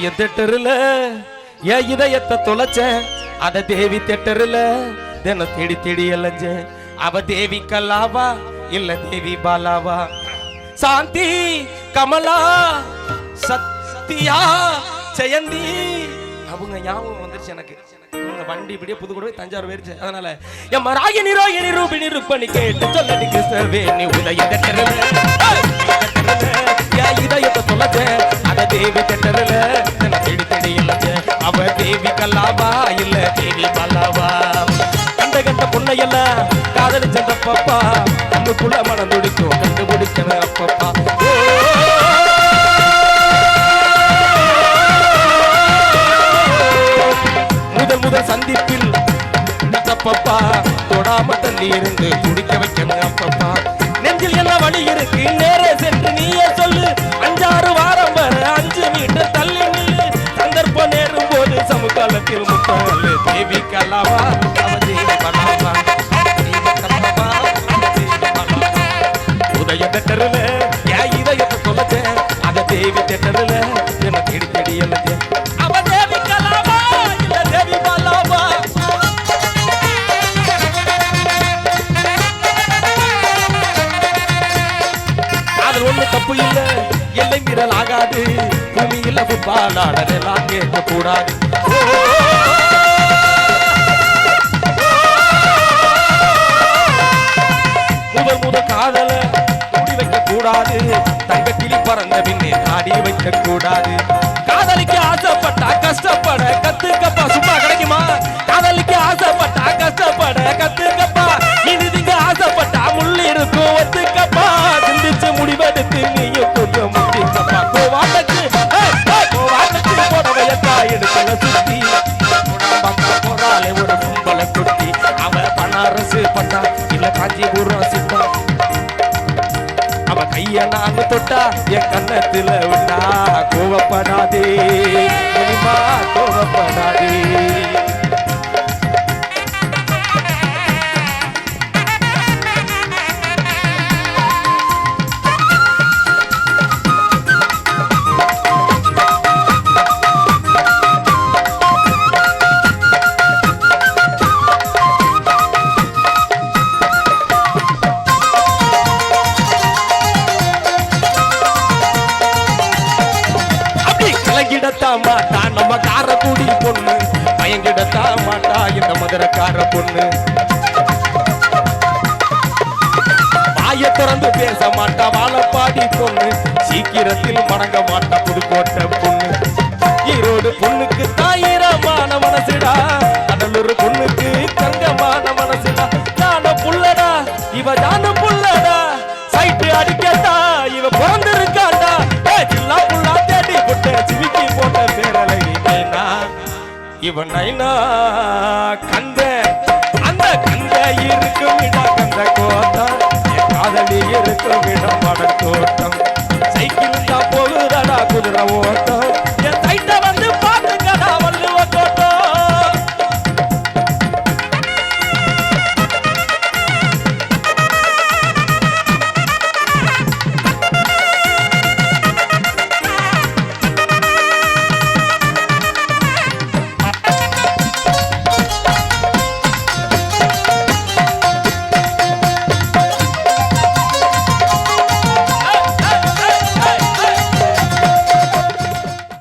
தேட்டருல என் இதயத்தை தொலைச்ச அத தேவி திட்டருல தினம் தேடி தேடி அலைஞ்ச அவ தேவி கல்லாவா இல்ல தேவி பாலாவா? சாந்தி கமலா சத்தியா ஜெயந்தி. அவங்க ஞாபகம் வந்துருச்சு எனக்கு. இவங்க வண்டி இப்படியே புதுக்கோட்டை தஞ்சாவூர் போயிருச்சு. அதனால எம் ராகினி ரோகிணி ரூபினி ருப்பணி கேட்டு சொல்லடி கிருஷ்ணவேணி உதய தட்டருல. என் இதயத்தை தொலைச்ச தேவி தட்டருல தேடி தேடி இழந்த அவ தேவி கல்லாவா இல்ல தேவி பல்லாவா? கண்ட கண்ட பொண்ணையெல்லாம் காதலிச்சந்த பப்பா கண்ணுக்குள்ள மனம் துடிக்கும் கண்டுபிடிக்கணும் அப்பப்பா. முதல் முதல் சந்திப்பில் அப்பப்பா தொடாம தண்ணி இருந்து குடிக்க வைக்கணும் அப்பப்பா. நெஞ்சில் எல்லாம் வழி இருக்கு? நேரே சென்று நீயே போது சமுகாலத்தில் முத்தம் தேவி கலாவா அவ தேவி உதய தெட்டருல என் இதயத்தை தொலைச்சேன் அத தேவி தெட்டருல என்ன தேடி தேடி எழுந்தேன் அவ தேவி கலாவா இல்ல தேவி அது ஒண்ணு தப்பு இல்லை. எல்லை மீறல் ஆகாது பூமியில ஃபுட்பால் ஆடலாம் கேட்க கூடாது முதல் முதல் காதல மூடி வைக்கக்கூடாது. தங்க கிளி பறந்த பின்னே தாடி வைக்கக்கூடாது. காதலிக்கு ஆசைப்பட்டா கஷ்டப்பட கத்துக்கப்பா சும்மா புடம்பக்கா ஒரு கும்பல குட்டி அவ பனாரசு பட்டா இல்ல காஞ்சிபுரம் சித்தா. அவ கைய நான் தொட்டா என் கண்ணத்துல விட்டா. கோவப்படாதே கோவப்படாதே. அப்படி மாட்டா நம்ம காரக்குடி பொண்ணு. பயங்கிடத்தான் மாட்டா இந்த மதுரக்கார பொண்ணு. வாய திறந்து பேச மாட்டா வாழப்பாடி பொண்ணு. சீக்கிரத்தில் மடங்க மாட்டா புதுக்கோட்டை பொண்ணு. ஈரோடு பொண்ணுக்கு தாயிரமான மனசுடா. கடலூர் பொண்ணுக்கு தங்கமான இவன் ஐநா கந்த. அந்த கந்த இருக்கும் இடம் கந்த கோத்தம் என் காதலி இருக்கும் இடம் பட தோட்டம் சைக்கிள் தான் போகுதடா குதிரை ஓட்டம்.